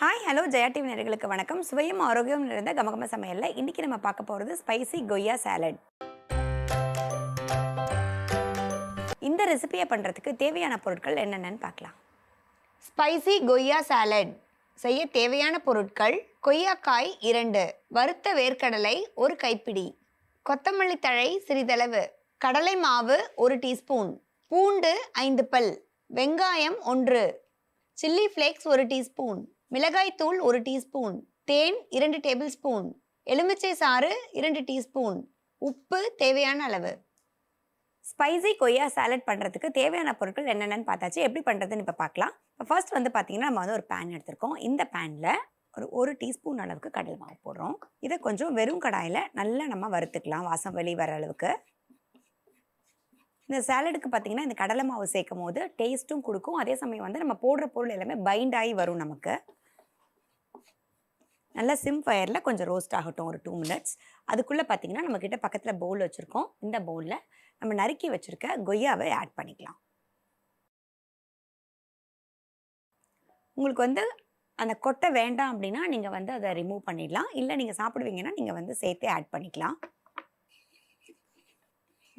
Hi hello Jaya TV நேர்களுக்கு வணக்கம். சுவையும் ஆரோக்கியம் நிறைந்த கமகம சமையலில் இன்றைக்கி நம்ம பார்க்க போகிறது ஸ்பைசி கொய்யா சாலட் இந்த ரெசிபியை பண்ணுறதுக்கு தேவையான பொருட்கள் என்னென்னு பார்க்கலாம். ஸ்பைசி கொய்யா சாலட் செய்ய தேவையான பொருட்கள் கொய்யாக்காய் இரண்டு வறுத்த வேர்க்கடலை ஒரு கைப்பிடி கொத்தமல்லி தழை சிறிதளவு கடலை மாவு ஒரு டீஸ்பூன் பூண்டு ஐந்து பல் வெங்காயம் ஒன்று சில்லி ஃப்ளேக்ஸ் ஒரு டீஸ்பூன் மிளகாய்த்தூள் ஒரு டீஸ்பூன் தேன் இரண்டு டேபிள் ஸ்பூன் எலுமிச்சை சாறு இரண்டு டீஸ்பூன் உப்பு தேவையான அளவு. ஸ்பைசி கொய்யா சாலட் பண்ணுறதுக்கு தேவையான பொருட்கள் என்னென்னு பார்த்தாச்சு. எப்படி பண்ணுறதுன்னு இப்போ பார்க்கலாம். இப்போ ஃபர்ஸ்ட் வந்து பார்த்தீங்கன்னா நம்ம வந்து ஒரு பேன் எடுத்திருக்கோம். இந்த பேனில் ஒரு ஒரு டீஸ்பூன் அளவுக்கு கடல் மாவு போடுறோம். இதை கொஞ்சம் வெறும் கடாயில் நல்லா நம்ம வறுத்துக்கலாம் வாசம் வெளி வர அளவுக்கு. இந்த சாலடுக்கு பார்த்தீங்கன்னா இந்த கடலை மாவு சேர்க்கும் போது டேஸ்ட்டும் கொடுக்கும். அதே சமயம் வந்து நம்ம போடுற பொருள் எல்லாமே பைண்ட் ஆகி வரும் நமக்கு. நல்லா சிம் ஃபயரில் கொஞ்சம் ரோஸ்ட் ஆகட்டும் ஒரு டூ மினிட்ஸ் அதுக்குள்ளே பார்த்தீங்கன்னா நம்மக்கிட்ட பக்கத்தில் பவுல் வச்சுருக்கோம். இந்த பவுலில் நம்ம நறுக்கி வச்சுருக்க கொய்யாவை ஆட் பண்ணிக்கலாம். உங்களுக்கு வந்து அந்த கொட்டை வேண்டாம் அப்படின்னா நீங்கள் வந்து அதை ரிமூவ் பண்ணிடலாம். இல்லை நீங்கள் சாப்பிடுவீங்கன்னா நீங்கள் வந்து சேர்த்தே ஆட் பண்ணிக்கலாம்.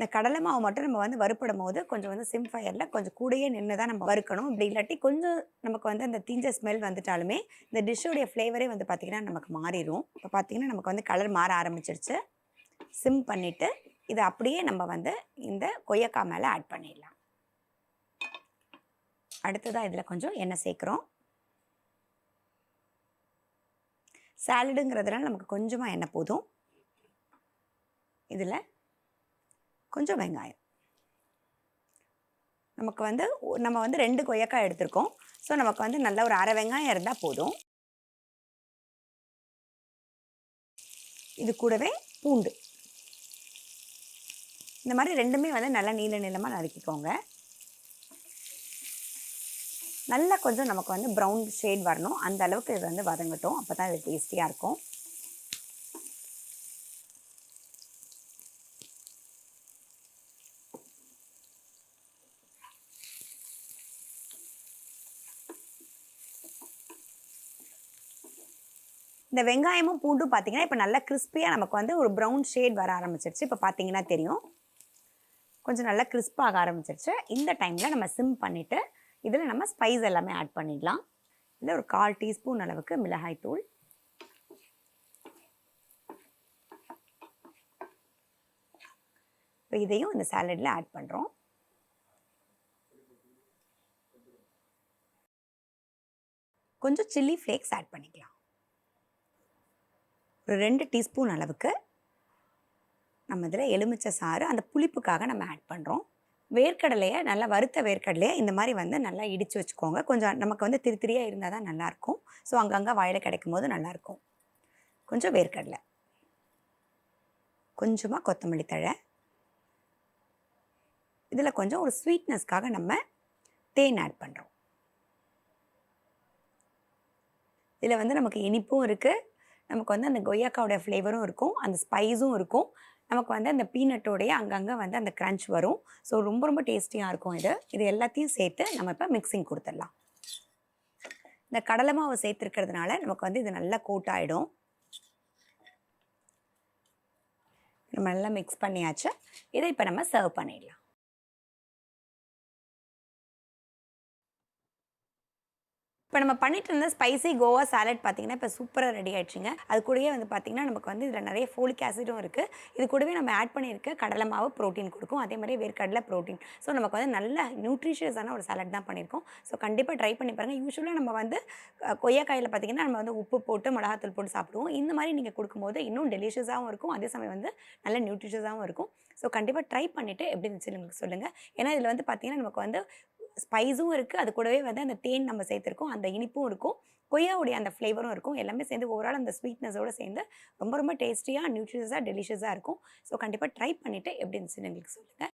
இந்த கடலை மாவு மட்டும் நம்ம வந்து வறுப்படும் போது கொஞ்சம் வந்து சிம் ஃபயரில் கொஞ்சம் கூடயே நின்று தான் நம்ம வறுக்கணும். இப்படி இல்லாட்டி கொஞ்சம் நமக்கு வந்து அந்த தீஞ்ச ஸ்மெல் வந்துட்டாலுமே இந்த டிஷ்ஷோடைய ஃப்ளேவரே வந்து பார்த்திங்கன்னா நமக்கு மாறிடும் இப்போ பார்த்திங்கன்னா நமக்கு வந்து கலர் மாற ஆரம்பிச்சிருச்சு. சிம் பண்ணிவிட்டு இதை அப்படியே நம்ம வந்து இந்த கொய்யக்காய் மேலே ஆட் பண்ணிடலாம். அடுத்ததாக இதில் கொஞ்சம் எண்ணெய் சேர்க்குறோம். சாலடுங்கிறதுனால நமக்கு கொஞ்சமாக எண்ணெய் போதும். இதில் கொஞ்சம் வெங்காயம். நமக்கு வந்து நம்ம வந்து ரெண்டு கொய்யக்காய் எடுத்திருக்கோம். ஸோ நமக்கு வந்து நல்ல ஒரு அரை வெங்காயம் இருந்தால் போதும். இது கூடவே பூண்டு. இந்த மாதிரி ரெண்டுமே வந்து நல்லா நீள நீளமாக நறுக்கிக்கோங்க. நல்லா கொஞ்சம் நமக்கு வந்து ப்ரௌன் ஷேட் வரணும். அந்த அளவுக்கு இது வந்து வதங்கட்டும். அப்போ தான் இது டேஸ்டியாக இருக்கும். இந்த வெங்காயமும் பூண்டும் பார்த்தீங்கன்னா இப்போ நல்லா கிறிஸ்பியாக நமக்கு வந்து ஒரு ப்ரௌன் ஷேட் வர ஆரம்பிச்சிருச்சு. இப்போ பார்த்தீங்கன்னா தெரியும். கொஞ்சம் நல்லா கிறிஸ்பாக ஆரம்பிச்சிருச்சு. இந்த டைமில் நம்ம சிம் பண்ணிவிட்டு இதில் நம்ம ஸ்பைஸ் எல்லாமே ஆட் பண்ணிடலாம். இதில் ஒரு கால் டீஸ்பூன் அளவுக்கு மிளகாய் தூள். இப்போ இதையும் இந்த சாலடில் ஆட் பண்ணுறோம் கொஞ்சம் சில்லி ஃப்ளேக்ஸ் ஆட் பண்ணிக்கலாம். ஒரு ரெண்டு டீஸ்பூன் அளவுக்கு நம்ம இதில் எலுமிச்சை சாறு அந்த புளிப்புக்காக நம்ம ஆட் பண்ணுறோம் வேர்க்கடலையை நல்லா வறுத்த வேர்க்கடலையை இந்த மாதிரி வந்து நல்லா இடித்து வச்சுக்கோங்க. கொஞ்சம் நமக்கு வந்து திருத்திரியாக இருந்தால் தான் நல்லாயிருக்கும். ஸோ அங்கங்கே வாயில் கிடைக்கும் போது நல்லாயிருக்கும். கொஞ்சம் வேர்க்கடலை. கொஞ்சமாக கொத்தமல்லி தழை. இதில் கொஞ்சம் ஒரு ஸ்வீட்னஸ்க்காக நம்ம தேன் ஆட் பண்ணுறோம் இதில் வந்து நமக்கு இனிப்பும் இருக்குது நமக்கு வந்து அந்த கொய்யாக்காவோட ஃப்ளேவரும் இருக்கும் அந்த ஸ்பைஸும் இருக்கும். நமக்கு வந்து அந்த பீனட்டோடைய அங்கங்கே வந்து அந்த க்ரன்ச் வரும். ஸோ ரொம்ப ரொம்ப டேஸ்டியாக இருக்கும் இது. இது எல்லாத்தையும் சேர்த்து நம்ம இப்போ மிக்சிங் கொடுத்துடலாம். இந்த கடலை மாவு சேர்த்துருக்கிறதுனால நமக்கு வந்து இது நல்லா கோட் ஆகிடும் நம்ம நல்லா மிக்ஸ் பண்ணியாச்சு. இதை இப்போ நம்ம சர்வ் பண்ணிடலாம். இப்போ நம்ம பண்ணிட்டு இருந்த ஸ்பைசி கோவா சாலட் பார்த்தீங்கன்னா இப்போ சூப்பராக ரெடி ஆயிடுச்சுங்க. அது கூடவே வந்து பார்த்தீங்கன்னா நமக்கு வந்து இதில் நிறைய ஃபோலிக் ஆசிடும் இருக்குது இது கூடவே நம்ம ஆட் பண்ணியிருக்க கடலை மாவு ப்ரோட்டீன் கொடுக்கும். அதே மாதிரி வேர்க்கடலை ப்ரோட்டீன் ஸோ நமக்கு வந்து நல்ல நியூட்ரிஷியஸான ஒரு சாலட் தான் பண்ணியிருக்கோம். ஸோ கண்டிப்பாக ட்ரை பண்ணி பாருங்கள் யூஸ்வலாக நம்ம வந்து கொய்யாக்காயில் பார்த்தீங்கன்னா நம்ம வந்து உப்பு போட்டு மிளகாத்தூள் போட்டு சாப்பிடுவோம். இந்த மாதிரி நீங்கள் கொடுக்கும்போது இன்னும் டெலிஷியஸாகவும் இருக்கும். அதே சமயம் வந்து நல்ல நியூட்ரிஷியஸாகவும் இருக்கும். ஸோ கண்டிப்பாக ட்ரை பண்ணிவிட்டு எப்படி இருந்துச்சு உங்களுக்கு சொல்லுங்கள் ஏன்னா இதில் வந்து பார்த்தீங்கன்னா நமக்கு வந்து ஸ்பைஸும் இருக்குது அது கூடவே வந்து அந்த தேன் நம்ம சேர்த்துருக்கோம். அந்த இனிப்பும் இருக்கும். கொய்யாவுடைய அந்த ஃப்ளேவரும் இருக்கும். எல்லாமே சேர்ந்து ஓவரால் அந்த ஸ்வீட்னஸோடு சேர்ந்து ரொம்ப ரொம்ப டேஸ்டியாக நியூட்ரிஷஸாக டெலிஷியஸாக இருக்கும். ஸோ கண்டிப்பாக ட்ரை பண்ணிவிட்டு எப்படி இருந்துச்சுன்னு எங்களுக்கு சொல்லுங்கள்